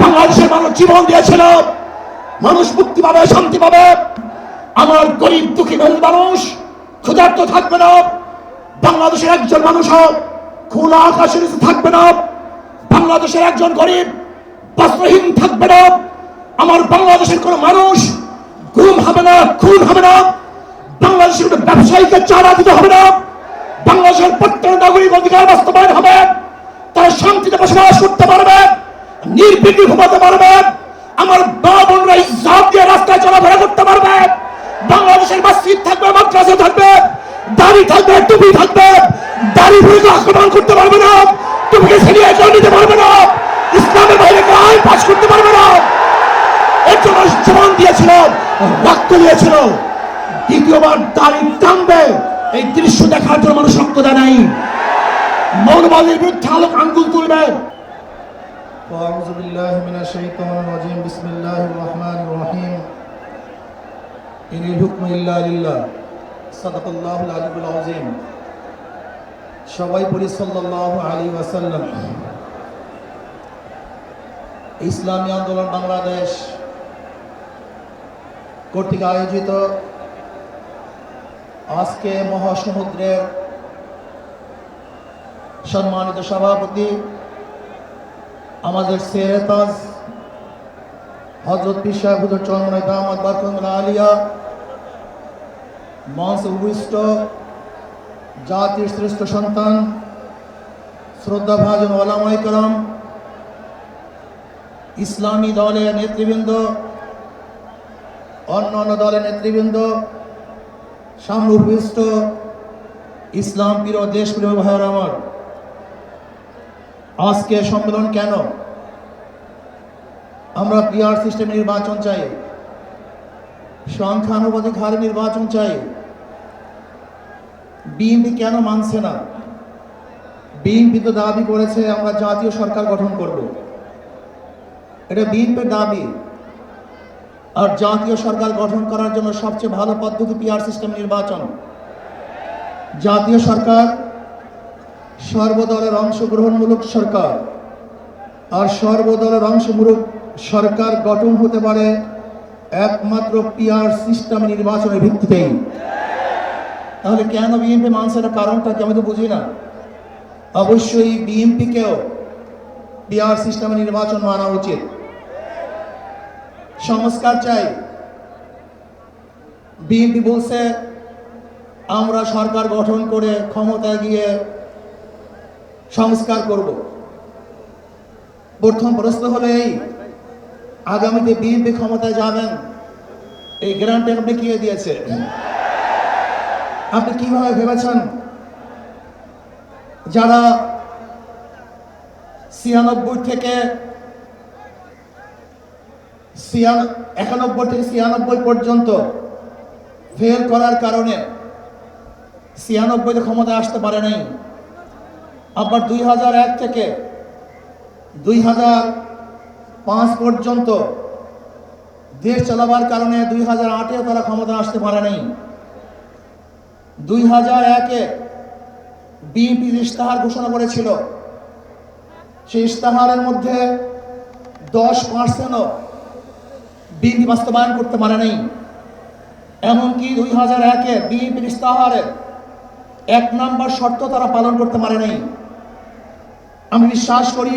বাংলাদেশের মানুষ জীবন দিয়েছিল। মানুষ মুক্তি পাবে, শান্তি পাবে। আমার গরিব, দুঃখী মানুষ ক্ষুধার্ত থাকবে না। বাংলাদেশের একজন মানুষ হোক, খোলা আকাশের থাকবে না। বাংলাদেশের একজন গরিব, বস্ত্রহীন থাকবে না। আমার বাংলাদেশের কোন মানুষ গুম হবে না, খুন হবে না। বাংলাদেশের কোনো ব্যবসায়ীকে চারা দিতে হবে না। বাংলাদেশের প্রত্যেক নাগরিক অধিকার বাস্তবায়ন হবে। তারা শান্তিতে বসবাস করতে পারবে। নির্বিঘ্নে ঘুমাতে পারবে। আমার মা বোনরা ইজ্জত দিয়ে রাস্তায় চলাফেরা করতে পারবে। বাংলাদেশের মসজিদ থাকবে, মাদ্রাসা থাকবে, দাড়ি থাকবে, টুপি থাকবে। দাড়ি ভুড়িকে আক্রমণ করতে পারবে না। টুপিকে ছেড়িয়ে কেউ নিতে পারবে না। ইসলামের বাইরে কেউ আইন পাস করতে পারবে না। এর জন্য জীবন দিয়েছিল, রক্ত দিয়েছিল। দ্বিতীয়বার দাড়ি টানবে। এই দৃশ্য দেখার জন্য মানুষ রক্ত দেয় নাই। মৌলবাদীর বিরুদ্ধে আলোক আঙ্গুল তুলবে। وأعوذ بالله من الشيطان الرجيم بسم الله الرحمن الرحيم إن الحكم إلا لله صدق الله العلي العظيم সবাই পড়ি সাল্লাল্লাহু আলাইহি ওয়াসাল্লাম ইসলামী আন্দোলন বাংলাদেশ কর্তৃক আয়োজিত আজকে মহাসমুদ্রের সম্মানিত সভাপতি আমাদের সেহতাজ হজরত পিসা হুজুর দামাদ বারকুমুল আলিয়া, মঞ্চ উপবিষ্ট জাতির শ্রেষ্ঠ সন্তান শ্রদ্ধা ভাজন ওলামাই করম, ইসলামী দলের নেতৃবৃন্দ অন্য অন্য দলের নেতৃবৃন্দ, সামনে উপবিষ্ট ইসলাম প্রিয় দেশপ্রিয় ভাইয়ের আমার। আজকে সম্মেলন কেন? আমরা পিআর সিস্টেম নির্বাচন চাই। সংখ্যানুপাতিক হারে নির্বাচন চাই। বিএনপি কেন মানছে না? বিএনপি তো দাবি করেছে আমরা জাতীয় সরকার গঠন করব। এটা বিএনপির দাবি। আর জাতীয় সরকার গঠন করার জন্য সবচেয়ে ভালো পদ্ধতি পিআর সিস্টেম নির্বাচন। জাতীয় সরকার সর্বদলের অংশগ্রহণমূলক সরকার। আর সর্বদলের অংশমূলক সরকার গঠন হতে পারে একমাত্র পিআর সিস্টেম নির্বাচনের ভিত্তিতেই। তাহলে কেন বিএনপি মানছে না? কারণটা কি আমি তো বুঝি না। অবশ্যই বিএনপিকেও পিআর সিস্টেমে নির্বাচন মানা উচিত। সংস্কার চাই। বিএনপি বলছে, আমরা সরকার গঠন করে ক্ষমতায় গিয়ে সংস্কার করব। প্রথম প্রশ্ন হলো এই আগামীতে বিএনপি ক্ষমতায় যাবেন। এই গ্রান্টে আপনি কে দিয়েছে আপনি কীভাবে ভেবেছেন? যারা ছিয়ানব্বই থেকে একানব্বই থেকে ছিয়ানব্বই পর্যন্ত ফেল করার কারণে ছিয়ানব্বইতে ক্ষমতায় আসতে পারে নাই। আবার দুই হাজার এক থেকে দুই হাজার পাঁচ পর্যন্ত দেশ চালাবার কারণে দুই হাজার আটেও তারা ক্ষমতা আসতে পারে নাই। দুই হাজার একে বিএনপি ইস্তাহার ঘোষণা করেছিল, সেই ইস্তাহারের মধ্যে দশ পার্সেন্টও বিএনপি বাস্তবায়ন করতে পারে নাই। এমনকি দুই হাজার একে বিএনপির ইস্তাহারের এক নম্বর শর্ত তারা পালন করতে পারে নাই। আমি বিশ্বাস করি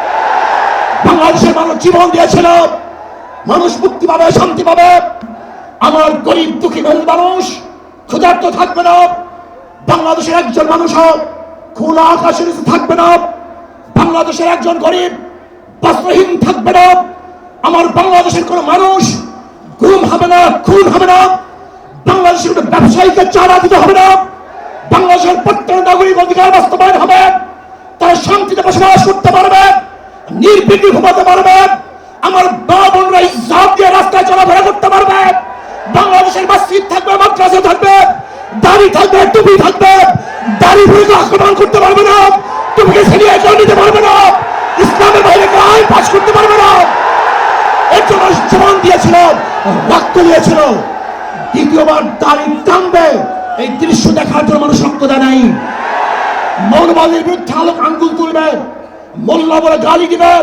বাংলাদেশের মানুষ জীবন দিয়েছিল। মানুষ মুক্তি পাবে, শান্তি পাবে। আমার গরিব, দুঃখী মানুষ ক্ষুধার্ত থাকবে না। বাংলাদেশের একজন মানুষ হোক, খোলা আকাশের থাকবে না। বাংলাদেশের একজন গরিব বস্ত্রহীন থাকবে না। আমার বাংলাদেশের কোন মানুষ গুম হবে না, খুন হবে না। বাংলাদেশের কোনো ব্যবসায়ীকে চারা দিতে হবে না। বাংলাদেশের প্রত্যেক নাগরিক অধিকার বাস্তবায়ন হবে। তারা শান্তিতে বসবাস করতে পারবে। নির্বিঘ্নে ঘুমাতে পারবে। আমার মা বোনরা ইজ্জত দিয়ে রাস্তায় চলাফেরা করতে পারবে। বাংলাদেশের মসজিদ থাকবে, মাদ্রাসা থাকবে, দাড়ি থাকবে, টুপি থাকবে। দাড়ি ভুড়িকে আক্রমণ করতে পারবে না। টুপিকে ছেড়িয়ে কেউ নিতে পারবে না। ইসলামের বাইরে কেউ আইন পাস করতে পারবে না। এর জন্য জীবন দিয়েছিল, রক্ত দিয়েছিল। দ্বিতীয়বার দাড়ি টানবে। এই দৃশ্য দেখার জন্য মানুষ রক্ত দেয় নাই। মৌলবাদের বিরুদ্ধে আলোক আঙ্গুল তুলবে। মোল্লা বলে গালি দিবে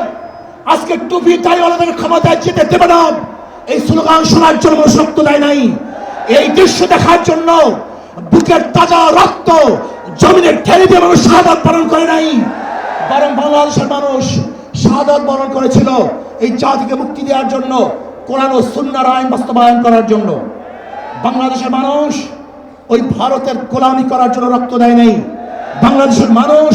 আজকে টুপি দাড়িওয়ালাদের ক্ষমতায় যেতে দেবে না। এই স্লোগান শোনার জন্য রক্ত দেয় নাই। এই দৃশ্য দেখার জন্য বুকের তাজা রক্ত জমিনে ঠেলে দিয়ে মানুষ শাহাদাত পালন করে নাই। বরং বাংলাদেশের মানুষ শাহাদাত বরণ করেছিল এই জাতিকে মুক্তি দেওয়ার জন্য, কোরআন ও সুন্নার আইন বাস্তবায়ন করার জন্য। বাংলাদেশের মানুষ ওই ভারতের গোলামি করার জন্য রক্ত দেয় নাই। বাংলাদেশের মানুষ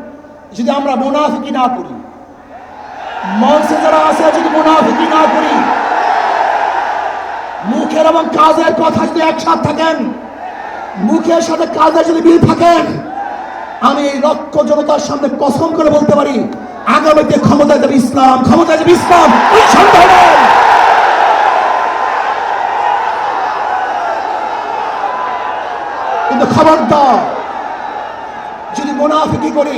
যদি আমরা মুনাফিকি না করি মঞ্চে যারা আছে, যদি মুনাফিকি না করি, মুখের এবং কাজের কথা যদি একসাথ থাকেন, মুখের সাথে কাজের যদি মিল থাকেন, আমি এই লক্ষ জনতার সামনে কসম করে বলতে পারি, আগামীতে ক্ষমতায় যাবে ইসলাম, ক্ষমতায় যাবে ইসলাম সন্দেহ নেই। কিন্তু খবরদার, যদি মুনাফিকি করি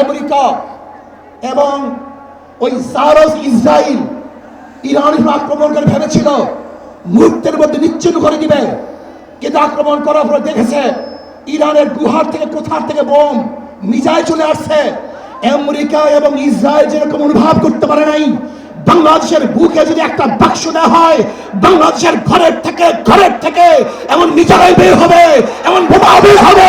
আমেরিকা এবং ওই সারস ইসরায়েল উপর আক্রমণ করে ভেবেছিল মুহূর্তের মধ্যে নিচ্ছিন্ন করে দিবে। কিন্তু আক্রমণ করার পর দেখেছে ইরানের গুহার থেকে কোথার থেকে বোম মিজাইল চলে আসছে। আমেরিকা এবং ইসরায়েল যেরকম অনুভব করতে পারে নাই, বাংলাদেশের বুকে যদি একটা বাক্স দেওয়া হয়, বাংলাদেশের ঘরের থেকে ঘরের থেকে এমন মিজাইল বের হবে, এমন বোমা বের হবে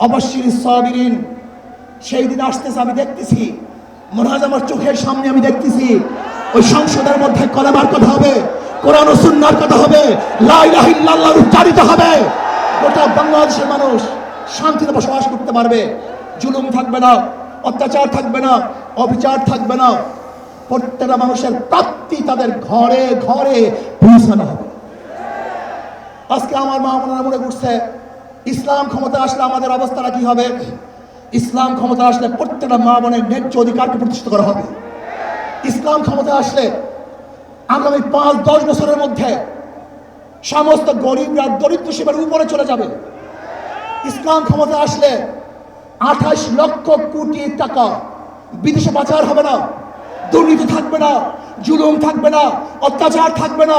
অবশ্যই সেই দিন আসতেছে, আমি দেখতেছি। মনে হয় আমার চোখের সামনে আমি দেখতেছি। ওই সংসদের মধ্যে হবে হবে উচ্চারিত হবে। গোটা বাংলাদেশের মানুষ শান্তিতে বসবাস করতে পারবে। জুলুম থাকবে না, অত্যাচার থাকবে না, অবিচার থাকবে না। প্রত্যেকটা মানুষের প্রাপ্তি তাদের ঘরে ঘরে পৌঁছানো হবে। আজকে আমার মা মনে মনে করছে, ইসলাম ক্ষমতা আসলে আমাদের অবস্থাটা কি হবে? ইসলাম ক্ষমতা আসলে প্রত্যেকটা মা বোনের ন্যায্য অধিকারকে প্রতিষ্ঠিত করা হবে। ইসলাম ক্ষমতা আসলে আগামী পাঁচ, দশ বছরের মধ্যে সমস্ত গরিবরা দরিদ্র সীমার উপরে চলে যাবে। ইসলাম ক্ষমতা আসলে আঠাশ লক্ষ কোটি টাকা বিদেশে পাচার হবে না। দুর্নীতি থাকবে না, জুলুম থাকবে না, অত্যাচার থাকবে না।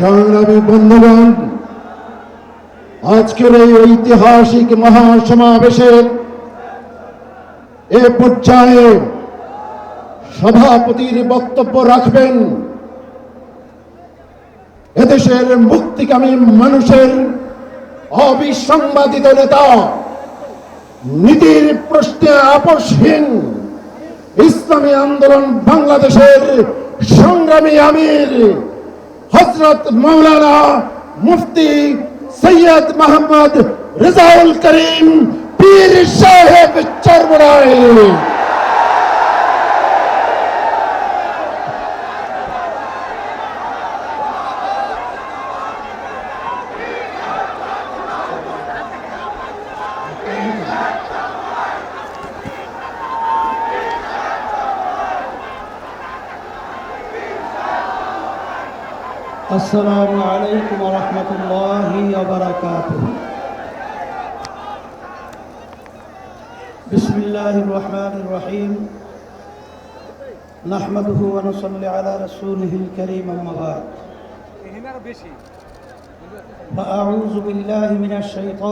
সংগ্রামী বন্ধুগণ, আজকের এই ঐতিহাসিক মহাসমাবেশের এ পর্যায়ে সভাপতির বক্তব্য রাখবেন। এদেশের মুক্তিকামী মানুষের অবিসংবাদিত নেতা, নীতির প্রশ্নে আপসহীন ইসলামী আন্দোলন বাংলাদেশের সংগ্রামী আমির হজরত মৌলানা মুফতি সৈয়দ মোহাম্মদ রেজাউল করিম পীর সাহেব চরমরাই السلام عليكم ورحمة الله وبركاته. بسم الله الرحمن الرحيم. نحمده ونصلي على رسوله الكريم أما بعد. فأعوذ بالله من الشيطان